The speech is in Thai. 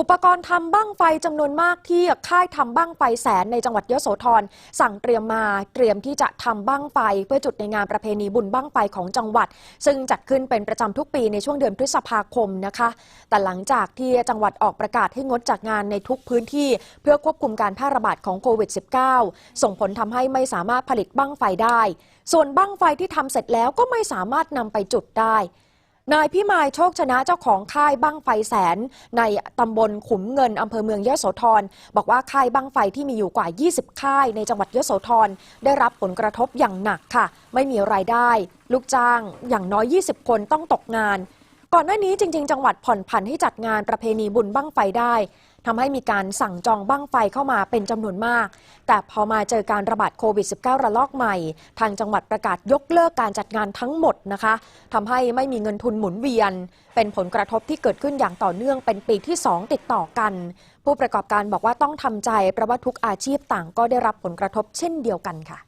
อุปกรณ์ทำบั้งไฟจำนวนมากที่ค่ายทำบั้งไฟแสนในจังหวัดยโสธรสั่งเตรียมมาเตรียมที่จะทำบั้งไฟ เพื่อจุดในงานประเพณีบุญบั้งไฟของจังหวัด ซึ่งจัดขึ้นเป็นประจำทุกปีในช่วงเดือนพฤษภาคมนะคะ แต่หลังจากที่จังหวัดออกประกาศให้งดจากงานในทุกพื้นที่ เพื่อควบคุมการแพร่ระบาดของโควิด -19 ส่งผลทำให้ไม่สามารถผลิตบั้งไฟได้ ส่วนบั้งไฟที่ทำเสร็จแล้วก็ไม่สามารถนำไปจุดได้ นายพี่มายโชคชนะเจ้าของค่ายบั้งไฟแสน ในตำบลขุมเงินอำเภอเมืองยโสธรบอกว่าค่ายบั้งไฟที่มีอยู่กว่า 20 ค่ายในจังหวัดยโสธรได้รับผลกระทบอย่างหนักค่ะ ไม่มีรายได้ ลูกจ้างอย่างน้อย 20 คนต้องตกงาน ก่อนหน้านี้จริง ๆ จังหวัดผ่อนผันให้จัดงานประเพณีบุญบั้งไฟได้ทำให้มีการสั่งจองบั้งไฟเข้ามาเป็นจำนวนมาก แต่พอมาเจอการระบาดโควิด -19 ระลอกใหม่ ทางจังหวัดประกาศยกเลิกการจัดงานทั้งหมดนะคะทำให้ไม่มีเงินทุนหมุนเวียน เป็นผลกระทบที่เกิดขึ้นอย่างต่อเนื่องเป็นปีที่ 2 ติดต่อกัน ผู้ประกอบการบอกว่าต้องทำใจเพราะว่าทุกอาชีพต่างก็ได้รับผลกระทบเช่นเดียวกันค่ะ